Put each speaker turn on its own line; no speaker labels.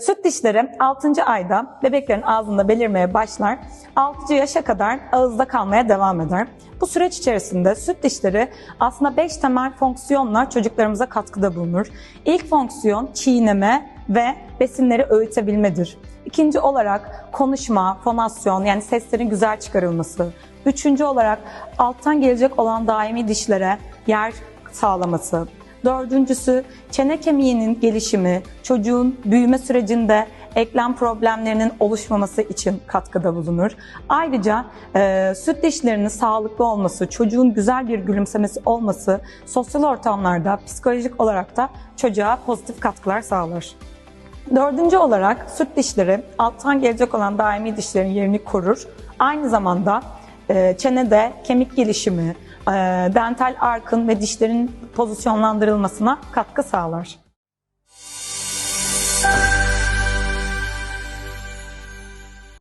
Süt dişleri 6. ayda bebeklerin ağzında belirmeye başlar. 6. yaşa kadar ağızda kalmaya devam eder. Bu süreç içerisinde süt dişleri aslında 5 temel fonksiyonla çocuklarımıza katkıda bulunur. İlk fonksiyon çiğneme ve besinleri öğütebilmedir. İkinci olarak konuşma, fonasyon yani seslerin güzel çıkarılması. Üçüncü olarak alttan gelecek olan daimi dişlere yer sağlaması. Dördüncüsü çene kemiğinin gelişimi, çocuğun büyüme sürecinde eklem problemlerinin oluşmaması için katkıda bulunur. Ayrıca e, süt dişlerinin sağlıklı olması, çocuğun güzel bir gülümsemesi olması sosyal ortamlarda psikolojik olarak da çocuğa pozitif katkılar sağlar. Dördüncü olarak süt dişleri alttan gelecek olan daimi dişlerin yerini korur. Aynı zamanda çenede kemik gelişimi, e, dental arkın ve dişlerin pozisyonlandırılmasına katkı sağlar.